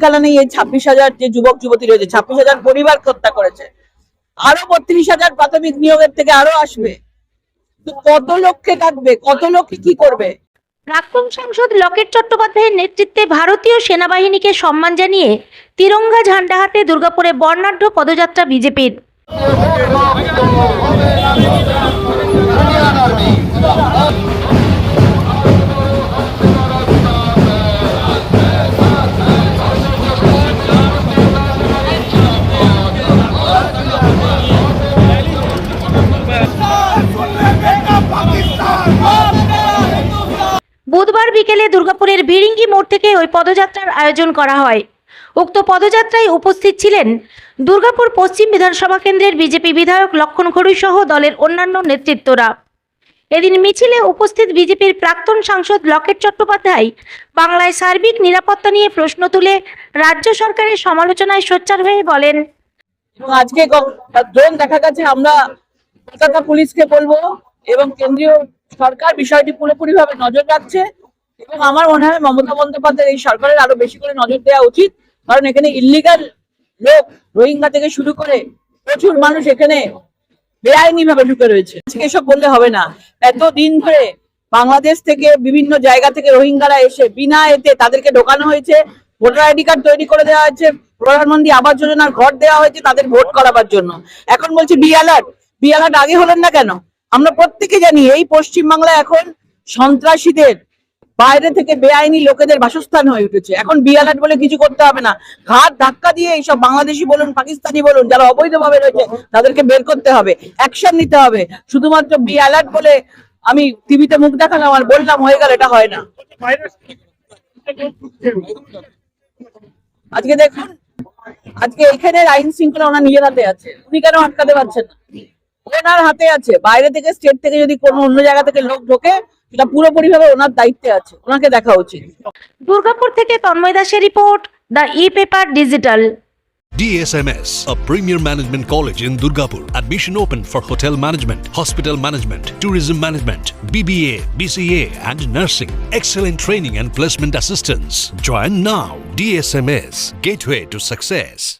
ঠিকানা নেই, এই ছাব্বিশ হাজার যে যুবক যুবতী রয়েছে, ছাব্বিশ হাজার পরিবার হত্যা করেছে। আরও বত্রিশ হাজার প্রাথমিক নিয়োগের থেকে আরও আসবে। কত লক্ষ্যে থাকবে কত লক্ষ্যে কি করবে? প্রাক্তন সাংসদ লকেট চট্টোপাধ্যায়ের নেতৃত্বে ভারতীয় সেনাবাহিনীকে সম্মান জানিয়ে তিরঙ্গা ঝান্ডা হাতে দুর্গাপুরে বর্ণাঢ্য পদযাত্রা বিজেপির। বুধবার বিকেলে দুর্গাপুরের বিরিঙ্গি মোড় থেকে ওই পদযাত্রার আয়োজন করা হয়। উক্ত পদযাত্রায় উপস্থিত ছিলেন দুর্গাপুর পশ্চিম বিধানসভা কেন্দ্রের বিজেপি বিধায়ক লক্ষণ খড়ুই সহ দলের অন্যান্য নেতৃত্বরা। এদিন মিছিলে উপস্থিত বিজেপির প্রাক্তন সাংসদ লকেট চট্টোপাধ্যায় বাংলায় সার্বিক নিরাপত্তা নিয়ে প্রশ্ন তুলে রাজ্য সরকারের সমালোচনায় সোচ্চার হয়ে বলেন আজকে দেখা গেছে, আমরা কলকাতা পুলিশকে বলব এবং কেন্দ্রীয় সরকার বিষয়টি পুরোপুরি ভাবে নজর রাখছে এবং আমার মনে হয় মমতা বন্দ্যোপাধ্যায় এই সরকারের আরও বেশি করে নজর দেওয়া উচিত। কারণ এখানে ইলিগাল লোক, রোহিঙ্গা থেকে শুরু করে প্রচুর মানুষ এখানে বেআইনি ভাবে ঢুকে রয়েছে। এসব বললে হবে না। এত দিন ধরে বাংলাদেশ থেকে বিভিন্ন জায়গা থেকে রোহিঙ্গারা এসে বিনা এতে তাদেরকে ঢোকানো হয়েছে, ভোটার আইডি কার্ড তৈরি করে দেওয়া হয়েছে, প্রধানমন্ত্রী আবাস যোজনার ঘর দেওয়া হয়েছে তাদের ভোট করাবার জন্য। এখন বলছে, বি অ্যালার্ট আগে হলেন না কেন? আমরা প্রত্যেকে জানি এই পশ্চিমবাংলা এখন সন্ত্রাসীদের বাইরে থেকে বেআইনি লোকেদের বাসস্থান হয়ে উঠেছে। এখন বি অ্যালার্ট বলে কিছু করতে হবে না। ঘাট ধাক্কা দিয়ে এইসব বাংলাদেশি বলুন, পাকিস্তানি বলুন, যারা অবৈধভাবে রয়েছে, তাদেরকে বের করতে হবে। অ্যাকশন নিতে হবে। শুধুমাত্র বি অ্যালার্ট বলে আমি টিভিতে মুখ দেখালাম আর বললাম, হয়ে গেল, এটা হয় না। আজকে দেখুন, আজকে এখানে আইন শৃঙ্খলা ওনার নিজের হাতে আছে। উনি কেন আটকাতে পারছেন না? ওনার হাতে আছে বাইরে থেকে স্টেট থেকে যদি কোনো অন্য জায়গা থেকে লোক ঢোকে সেটা পুরোপুরি ভাবে ওনার দায়িত্বে আছে ওনাকে দেখা উচিত দুর্গাপুর থেকে তন্ময় দাসের report the E paper digital DSMS, a premier management college in Durgapur. Admission open for hotel management, hospital management, tourism management, BBA, BCA, and nursing. Excellent training and placement assistance. Join now. DSMS, gateway to success.